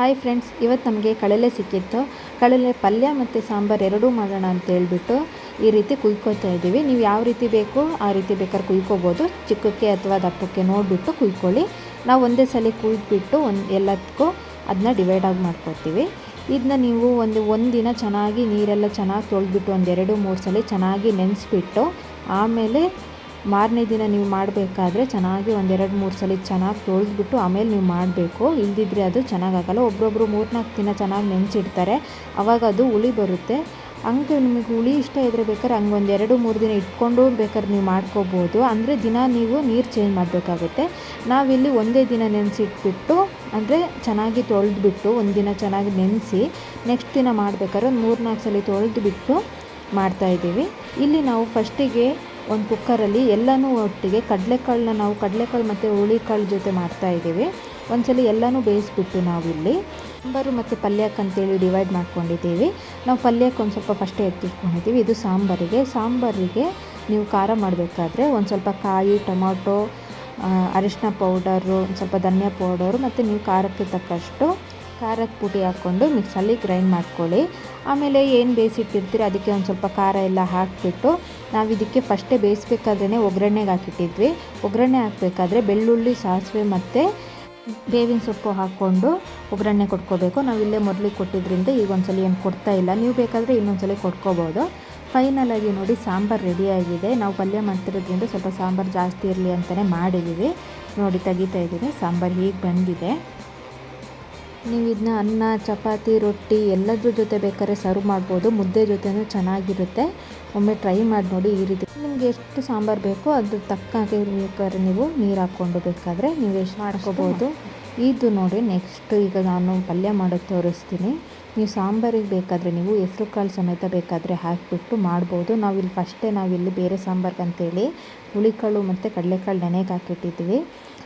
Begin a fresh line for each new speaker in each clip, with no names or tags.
Hi friends ಇವತ್ತು ನಮಗೆ ಕಳಲೆ ಸಿಕ್ಕಿತ್ತು. ಕಳಲೆ ಪಲ್ಯ ಮತ್ತು ಸಾಂಬಾರು ಎರಡೂ ಮಾಡೋಣ ಅಂತ ಹೇಳ್ಬಿಟ್ಟು ಈ ರೀತಿ ಕುಯ್ಕೋತಾ ಇದ್ದೀವಿ. ನೀವು ಯಾವ ರೀತಿ ಬೇಕೋ ಆ ರೀತಿ ಬೇಕಾದ್ರೆ ಕುಯ್ಕೋಬೋದು. ಚಿಕ್ಕಕ್ಕೆ ಅಥವಾ ದಪ್ಪಕ್ಕೆ ನೋಡಿಬಿಟ್ಟು ಕುಯ್ಕೊಳ್ಳಿ. ನಾವು ಒಂದೇ ಸಲ ಕುಯ್ದುಬಿಟ್ಟು ಒಂದು ಎಲ್ಲದಕ್ಕೂ ಅದನ್ನ ಆಗಿ ಮಾಡ್ಕೊತೀವಿ ಇದನ್ನ ನೀವು ಒಂದು ಒಂದಿನ ಚೆನ್ನಾಗಿ ನೀರೆಲ್ಲ ಚೆನ್ನಾಗಿ ತೊಳೆದ್ಬಿಟ್ಟು ಒಂದು ಎರಡು ಮೂರು ಸಲ ಚೆನ್ನಾಗಿ ನೆನೆಸ್ಬಿಟ್ಟು ಆಮೇಲೆ ಮಾರನೇ ದಿನ ನೀವು ಮಾಡಬೇಕಾದ್ರೆ ಚೆನ್ನಾಗಿ ಒಂದೆರಡು ಮೂರು ಸಲ ಚೆನ್ನಾಗಿ ತೊಳೆದ್ಬಿಟ್ಟು ಆಮೇಲೆ ನೀವು ಮಾಡಬೇಕು. ಇಲ್ದಿದ್ರೆ ಅದು ಚೆನ್ನಾಗಾಗಲ್ಲ. ಒಬ್ಬೊಬ್ಬರು ಮೂರ್ನಾಲ್ಕು ದಿನ ಚೆನ್ನಾಗಿ ನೆನೆಸಿಡ್ತಾರೆ. ಆವಾಗ ಅದು ಹುಳಿ ಬರುತ್ತೆ. ಹಂಗೆ ನಿಮಗೆ ಹುಳಿ ಇಷ್ಟ ಇದ್ರೆ ಬೇಕಾದ್ರೆ ಹಂಗೆ ಒಂದು ಎರಡು ಮೂರು ದಿನ ಇಟ್ಕೊಂಡು ಬೇಕಾದ್ರೆ ನೀವು ಮಾಡ್ಕೋಬೋದು. ಅಂದರೆ ದಿನ ನೀವು ನೀರು ಚೇಂಜ್ ಮಾಡಬೇಕಾಗುತ್ತೆ. ನಾವಿಲ್ಲಿ ಒಂದೇ ದಿನ ನೆನೆಸಿಟ್ಬಿಟ್ಟು, ಅಂದರೆ ಚೆನ್ನಾಗಿ ತೊಳೆದ್ಬಿಟ್ಟು ಒಂದು ದಿನ ಚೆನ್ನಾಗಿ ನೆನೆಸಿ ನೆಕ್ಸ್ಟ್ ದಿನ ಮಾಡಬೇಕಾದ್ರೆ ಒಂದು ಮೂರು ನಾಲ್ಕು ಸಲ ತೊಳೆದ್ಬಿಟ್ಟು ಮಾಡ್ತಾಯಿದ್ದೀವಿ ಇಲ್ಲಿ ನಾವು ಫಸ್ಟಿಗೆ ಒಂದು ಕುಕ್ಕರಲ್ಲಿ ಎಲ್ಲನೂ ಒಟ್ಟಿಗೆ ಕಡಲೆಕಾಳನ್ನ ನಾವು ಕಡಲೆಕಾಳು ಮತ್ತು ಹುಳಿಕಾಳು ಜೊತೆ ಮಾಡ್ತಾಯಿದ್ದೀವಿ ಒಂದ್ಸಲ ಎಲ್ಲನೂ ಬೇಯಿಸ್ಬಿಟ್ಟು ನಾವಿಲ್ಲಿ ಸಾಂಬಾರು ಮತ್ತು ಪಲ್ಯಕ್ಕೆ ಅಂತೇಳಿ ಡಿವೈಡ್ ಮಾಡ್ಕೊಂಡಿದ್ದೀವಿ. ನಾವು ಪಲ್ಯಕ್ಕೆ ಒಂದು ಸ್ವಲ್ಪ ಫಸ್ಟೇ ಎತ್ತಿಟ್ಕೊಂಡಿದ್ದೀವಿ. ಇದು ಸಾಂಬಾರಿಗೆ. ಸಾಂಬಾರಿಗೆ ನೀವು ಖಾರ ಮಾಡಬೇಕಾದ್ರೆ ಒಂದು ಸ್ವಲ್ಪ ಕಾಯಿ, ಟೊಮೊಟೊ ಅರಿಶಿನ ಪೌಡರು ಒಂದು ಸ್ವಲ್ಪ ಧನಿಯಾ ಪೌಡರು ಮತ್ತು ನೀವು ಖಾರಕ್ಕೆ ತಕ್ಕಷ್ಟು ಖಾರದ ಪುಡಿ ಹಾಕ್ಕೊಂಡು ಮಿಕ್ಸಲ್ಲಿ ಗ್ರೈಂಡ್ ಮಾಡ್ಕೊಳ್ಳಿ. ಆಮೇಲೆ ಏನು ಬೇಯಿಸಿಟ್ಟಿರ್ತೀರಿ ಅದಕ್ಕೆ ಒಂದು ಸ್ವಲ್ಪ ಖಾರ ಎಲ್ಲ ಹಾಕಿಬಿಟ್ಟು ನಾವು ಇದಕ್ಕೆ ಫಸ್ಟೇ ಬೇಯಿಸ್ಬೇಕಾದ್ರೇ ಒಗ್ಗರಣೆಗೆ ಹಾಕಿಟ್ಟಿದ್ವಿ. ಒಗ್ಗರಣೆ ಹಾಕಬೇಕಾದ್ರೆ ಬೆಳ್ಳುಳ್ಳಿ, ಸಾಸಿವೆ ಮತ್ತು ಬೇವಿನ ಸೊಪ್ಪು ಹಾಕ್ಕೊಂಡು ಒಗ್ಗರಣೆ ಕೊಟ್ಕೋಬೇಕು. ನಾವು ಇಲ್ಲೇ ಮೊದಲಿಗೆ ಕೊಟ್ಟಿದ್ದರಿಂದ ಈಗ ಒಂದ್ಸಲ ಏನು ಕೊಡ್ತಾ ಇಲ್ಲ. ನೀವು ಬೇಕಾದರೆ ಇನ್ನೊಂದ್ಸಲ ಕೊಟ್ಕೋಬೋದು. ಫೈನಲಾಗಿ ನೋಡಿ ಸಾಂಬಾರು ರೆಡಿಯಾಗಿದೆ ನಾವು ಪಲ್ಯ ಮಾಡ್ತಿರೋದ್ರಿಂದ ಸ್ವಲ್ಪ ಸಾಂಬಾರು ಜಾಸ್ತಿ ಇರಲಿ ಅಂತಲೇ ಮಾಡಿದ್ದೀವಿ ನೋಡಿ ತೆಗಿತಾ ಇದ್ದೀನಿ. ಸಾಂಬಾರು ಹೀಗೆ ಬಂದಿದೆ. ನೀವು ಇದನ್ನ ಅನ್ನ ಚಪಾತಿ ರೊಟ್ಟಿ ಎಲ್ಲದ್ರ ಜೊತೆ ಬೇಕಾದ್ರೆ ಸರ್ವ್ ಮಾಡ್ಬೋದು. ಮುದ್ದೆ ಜೊತೆನೂ ಚೆನ್ನಾಗಿರುತ್ತೆ. ಒಮ್ಮೆ ಟ್ರೈ ಮಾಡಿ ನೋಡಿ ಈ ರೀತಿ. ನಿಮ್ಗೆ ಎಷ್ಟು ಸಾಂಬಾರು ಬೇಕೋ ಅದ್ರ ತಕ್ಕಾಗೆ ಬೇಕಾದ್ರೆ ನೀವು ನೀರು ಹಾಕ್ಕೊಂಡು ಬೇಕಾದರೆ ನೀವು ಎಷ್ಟು ಮಾಡ್ಕೋಬೋದು. ಇದು ನೋಡಿ ನೆಕ್ಸ್ಟ್ ಈಗ ನಾನು ಪಲ್ಯ ಮಾಡೋದು ತೋರಿಸ್ತೀನಿ. ನೀವು ಸಾಂಬಾರಿಗೆ ಬೇಕಾದರೆ ನೀವು ಹೆಸ್ರು ಕಾಳು ಸಮೇತ ಬೇಕಾದರೆ ಹಾಕಿಬಿಟ್ಟು ಮಾಡ್ಬೋದು. ನಾವಿಲ್ಲಿ ಫಸ್ಟೇ ನಾವಿಲ್ಲಿ ಬೇರೆ ಸಾಂಬಾರ್ಗೆ ಅಂತೇಳಿ ಹುಳಿಕಾಳು ಮತ್ತು ಕಡಲೆಕಾಳು ನೆನೆಗೆ ಹಾಕಿಟ್ಟಿದ್ವಿ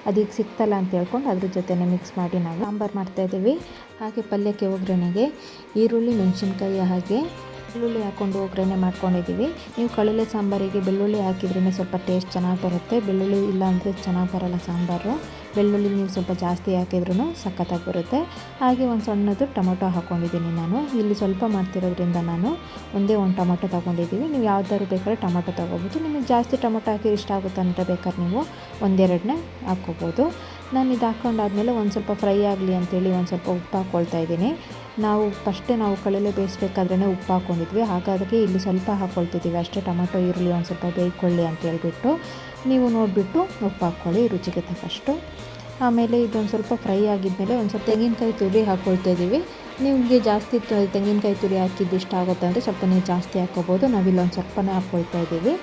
ಅದೀಗ ಸಿಕ್ತಲ್ಲ ಅಂತ ಹೇಳ್ಕೊಂಡು ಅದ್ರ ಜೊತೆನೇ ಮಿಕ್ಸ್ ಮಾಡಿ ನಾವು ಸಾಂಬಾರು ಮಾಡ್ತಾಯಿದ್ದೀವಿ ಹಾಗೆ ಪಲ್ಯಕ್ಕೆ ಒಗ್ಗರಣೆಗೆ ಈರುಳ್ಳಿ, ಮೆಣಸಿನ್ಕಾಯಿ ಹಾಗೆ ಬೆಳ್ಳುಳ್ಳಿ ಹಾಕ್ಕೊಂಡು ಒಗ್ಗರಣೆ ಮಾಡ್ಕೊಂಡಿದ್ದೀವಿ. ನೀವು ಕಳಲೆ ಸಾಂಬಾರಿಗೆ ಬೆಳ್ಳುಳ್ಳಿ ಹಾಕಿದ್ರೇ ಸ್ವಲ್ಪ ಟೇಸ್ಟ್ ಚೆನ್ನಾಗಿ ಬರುತ್ತೆ. ಬೆಳ್ಳುಳ್ಳಿ ಇಲ್ಲ ಅಂದರೆ ಚೆನ್ನಾಗಿ ಬರೋಲ್ಲ ಸಾಂಬಾರು. ಬೆಳ್ಳುಳ್ಳಿ ನೀವು ಸ್ವಲ್ಪ ಜಾಸ್ತಿ ಹಾಕಿದ್ರೂ ಸಖತ್ತಾಗಿ ಬರುತ್ತೆ. ಹಾಗೆ ಒಂದು ಸಣ್ಣದು ಟೊಮೊಟೊ ಹಾಕ್ಕೊಂಡಿದ್ದೀನಿ ನಾನು. ಇಲ್ಲಿ ಸ್ವಲ್ಪ ಮಾಡ್ತಿರೋದ್ರಿಂದ ನಾನು ಒಂದೇ ಒಂದು ಟೊಮೊಟೊ ತೊಗೊಂಡಿದ್ದೀವಿ. ನೀವು ಯಾವ್ದಾದ್ರು ಬೇಕಾದ್ರೆ ಟೊಮೊಟೊ ತೊಗೋಬೋದು. ನಿಮಗೆ ಜಾಸ್ತಿ ಟೊಮೊಟೊ ಹಾಕಿ ಇಷ್ಟ ಆಗುತ್ತೆ ಅಂತ ಬೇಕಾದ್ರೆ ನೀವು ಒಂದೆರಡನ್ನೇ ಹಾಕ್ಕೋಬೋದು. ನಾನು ಇದು ಹಾಕ್ಕೊಂಡಾದ್ಮೇಲೆ ಒಂದು ಸ್ವಲ್ಪ ಫ್ರೈ ಆಗಲಿ ಅಂತೇಳಿ ಒಂದು ಸ್ವಲ್ಪ ಉಪ್ಪು ಹಾಕ್ಕೊಳ್ತಾ ಇದ್ದೀನಿ. ನಾವು ಫಸ್ಟೇ ನಾವು ಕಳಲೆ ಬೇಯಿಸ್ಬೇಕಾದ್ರೆ ಉಪ್ಪು ಹಾಕ್ಕೊಂಡಿದ್ವಿ. ಹಾಗಾಗಿ ಇಲ್ಲಿ ಸ್ವಲ್ಪ ಹಾಕ್ಕೊಳ್ತಿದ್ದೀವಿ ಅಷ್ಟೇ ಟೊಮೆಟೊ, ಈರುಳ್ಳಿ ಒಂದು ಸ್ವಲ್ಪ ಬೇಯ್ಕೊಳ್ಳಿ ಅಂತ ಹೇಳ್ಬಿಟ್ಟು ನೀವು ನೋಡಿಬಿಟ್ಟು ಉಪ್ಪು ಹಾಕ್ಕೊಳ್ಳಿ, ರುಚಿಗೆ ತಕ್ಕಷ್ಟು. ಆಮೇಲೆ ಇದೊಂದು ಸ್ವಲ್ಪ ಫ್ರೈ ಆಗಿದ್ಮೇಲೆ ಒಂದು ಸ್ವಲ್ಪ ತೆಂಗಿನಕಾಯಿ ತುರಿ ಹಾಕ್ಕೊಳ್ತಾ ಇದ್ದೀವಿ. ನಿಮಗೆ ಜಾಸ್ತಿ ತೆಂಗಿನಕಾಯಿ ತುರಿ ಹಾಕಿದ್ದು ಇಷ್ಟ ಆಗುತ್ತೆ ಅಂದರೆ ಸ್ವಲ್ಪ ನೀವು ಜಾಸ್ತಿ ಹಾಕ್ಕೋಬೋದು. ನಾವಿಲ್ಲೊಂದು ಸ್ವಲ್ಪನೇ ಹಾಕ್ಕೊಳ್ತಾ ಇದ್ದೀವಿ.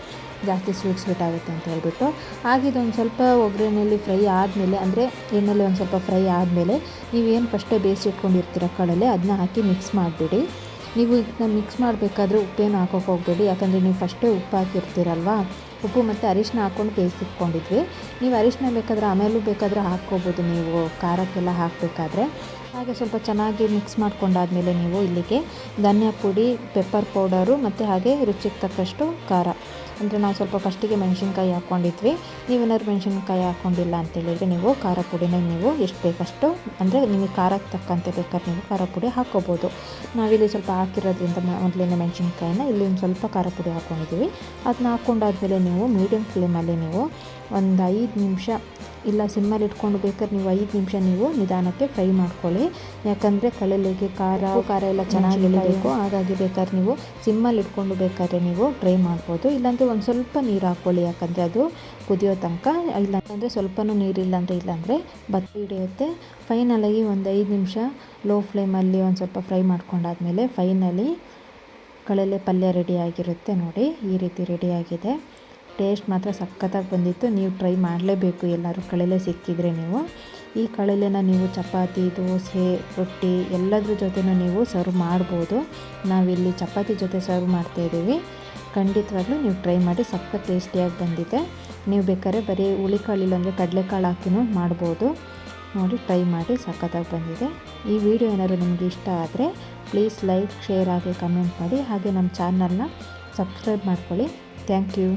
ಜಾಸ್ತಿ ಸ್ವೀಟ್ ಸ್ವೀಟ್ ಆಗುತ್ತೆ ಅಂತ ಹೇಳ್ಬಿಟ್ಟು. ಆಗಿದೊಂದು ಸ್ವಲ್ಪ ಒಗ್ಗರಣೆಯಲ್ಲಿ ಫ್ರೈ ಆದಮೇಲೆ, ಅಂದರೆ ಎಣ್ಣೆಲಿ ಒಂದು ಸ್ವಲ್ಪ ಫ್ರೈ ಆದಮೇಲೆ ನೀವೇನು ಫಸ್ಟೇ ಬೇಯಿಸಿಟ್ಕೊಂಡಿರ್ತೀರ ಕಡಲೆ ಅದನ್ನ ಹಾಕಿ ಮಿಕ್ಸ್ ಮಾಡಿಬಿಡಿ. ನೀವು ಇದನ್ನ ಮಿಕ್ಸ್ ಮಾಡಬೇಕಾದ್ರೆ ಉಪ್ಪೇನು ಹಾಕೋಕೆ ಹೋಗಬೇಡಿ. ಯಾಕಂದರೆ ನೀವು ಫಸ್ಟೇ ಉಪ್ಪು ಹಾಕಿರ್ತೀರಲ್ವಾ? ಉಪ್ಪು ಮತ್ತು ಅರಿಶಿನ ಹಾಕ್ಕೊಂಡು ಬೇಯಿಸಿಟ್ಕೊಂಡಿದ್ವಿ ನೀವು ಅರಿಶಿನ ಬೇಕಾದರೆ ಆಮೇಲೂ ಬೇಕಾದರೆ ಹಾಕ್ಕೋಬೋದು ನೀವು. ಖಾರಕ್ಕೆಲ್ಲ ಹಾಕಬೇಕಾದ್ರೆ. ಹಾಗೆ ಸ್ವಲ್ಪ ಚೆನ್ನಾಗಿ ಮಿಕ್ಸ್ ಮಾಡ್ಕೊಂಡಾದಮೇಲೆ ನೀವು ಇಲ್ಲಿಗೆ ಧನಿಯಾ ಪುಡಿ ಪೆಪ್ಪರ್ ಪೌಡರು ಮತ್ತು ಹಾಗೆ ರುಚಿಗೆ ತಕ್ಕಷ್ಟು ಖಾರ. ಅಂದರೆ ನಾವು ಸ್ವಲ್ಪ ಫಸ್ಟಿಗೆ ಮೆಣಸಿನ್ಕಾಯಿ ಹಾಕ್ಕೊಂಡಿದ್ವಿ. ನೀವೇನಾದ್ರು ಮೆಣಸಿನ್ಕಾಯಿ ಹಾಕ್ಕೊಂಡಿಲ್ಲ ಅಂತೇಳಿದರೆ ನೀವು ಖಾರ ಪುಡಿನ ನೀವು ಎಷ್ಟು ಬೇಕಷ್ಟು, ಅಂದರೆ ನಿಮಗೆ ಖಾರಕ್ಕೆ ತಕ್ಕಂತೆ ಬೇಕಾದ್ರೆ ನೀವು ಖಾರ ಪುಡಿ ಹಾಕ್ಕೋಬೋದು. ನಾವಿಲ್ಲಿ ಸ್ವಲ್ಪ ಹಾಕಿರೋದ್ರಿಂದ ಮೊದಲಿನ ಮೆಣಸಿನ್ಕಾಯಿನ ಇಲ್ಲಿ ಒಂದು ಸ್ವಲ್ಪ ಖಾರ ಪುಡಿ ಹಾಕ್ಕೊಂಡಿದ್ದೀವಿ ಅದನ್ನ ಹಾಕ್ಕೊಂಡಾದ್ಮೇಲೆ ನೀವು ಮೀಡಿಯಮ್ ಫ್ಲೇಮಲ್ಲಿ ನೀವು ಒಂದು ಐದು ನಿಮಿಷ ಇಲ್ಲ ಸಿಮ್ಮಲ್ಲಿ ಇಟ್ಕೊಂಡು ಬೇಕಾದ್ರೆ ನೀವು ಐದು ನಿಮಿಷ ನೀವು ನಿಧಾನಕ್ಕೆ ಫ್ರೈ ಮಾಡ್ಕೊಳ್ಳಿ. ಯಾಕಂದರೆ ಕಳಲೆಗೆ ಖಾರ ಖಾರ ಎಲ್ಲ ಚೆನ್ನಾಗಿ ಇಳಿಬೇಕು ಹಾಗಾಗಿ ಬೇಕಾದ್ರೆ ನೀವು ಸಿಮ್ಮಲ್ಲಿ ಇಟ್ಕೊಂಡು ಬೇಕಾದ್ರೆ ನೀವು ಟ್ರೈ ಮಾಡ್ಬೋದು. ಇಲ್ಲಾಂದರೆ ಒಂದು ಸ್ವಲ್ಪ ನೀರು ಹಾಕ್ಕೊಳ್ಳಿ. ಯಾಕಂದರೆ ಅದು ಕುದಿಯೋ ತನಕ. ಇಲ್ಲಾಂದರೆ ಸ್ವಲ್ಪನೂ ನೀರಿಲ್ಲ ಅಂದರೆ ಇಲ್ಲಾಂದರೆ ಬತ್ತಿ ಹಿಡಿಯುತ್ತೆ. ಫೈನಲಾಗಿ ಒಂದು ಐದು ನಿಮಿಷ ಲೋ ಫ್ಲೇಮಲ್ಲಿ ಒಂದು ಸ್ವಲ್ಪ ಫ್ರೈ ಮಾಡ್ಕೊಂಡಾದ್ಮೇಲೆ ಫೈನಲಿ ಕಳಲೆ ಪಲ್ಯ ರೆಡಿಯಾಗಿರುತ್ತೆ ನೋಡಿ. ಈ ರೀತಿ ರೆಡಿಯಾಗಿದೆ ಟೇಸ್ಟ್ ಮಾತ್ರ ಸಖತ್ತಾಗಿ ಬಂದಿತ್ತು. ನೀವು ಟ್ರೈ ಮಾಡಲೇಬೇಕು. ಎಲ್ಲರೂ ಕಳಲೆ ಸಿಕ್ಕಿದರೆ ನೀವು. ಈ ಕಳಲೆನ ನೀವು ಚಪಾತಿ, ದೋಸೆ, ರೊಟ್ಟಿ ಎಲ್ಲದ್ರ ಜೊತೆನೂ ನೀವು ಸರ್ವ್ ಮಾಡ್ಬೋದು. ನಾವಿಲ್ಲಿ ಚಪಾತಿ ಜೊತೆ ಸರ್ವ್ ಮಾಡ್ತಾಯಿದ್ದೀವಿ ಖಂಡಿತವಾಗ್ಲೂ ನೀವು ಟ್ರೈ ಮಾಡಿ. ಸಖತ್ ಟೇಸ್ಟಿಯಾಗಿ ಬಂದಿದೆ. ನೀವು ಬೇಕಾದ್ರೆ ಬರೀ ಹುಳಿಕಾಳು ಇಲ್ಲಾಂದರೆ ಕಡಲೆಕಾಳು ಹಾಕಿನೂ ಮಾಡ್ಬೋದು. ನೋಡಿ, ಟ್ರೈ ಮಾಡಿ. ಸಖತ್ತಾಗಿ ಬಂದಿದೆ. ಈ ವಿಡಿಯೋ ಏನಾದರೂ ನಿಮಗೆ ಇಷ್ಟ ಆದರೆ ಪ್ಲೀಸ್ ಲೈಕ್ ಶೇರ್ ಹಾಗೆ ಕಮೆಂಟ್ ಮಾಡಿ. ಹಾಗೆ ನಮ್ಮ ಚಾನಲ್ನ ಸಬ್ಸ್ಕ್ರೈಬ್ ಮಾಡ್ಕೊಳ್ಳಿ. Thank you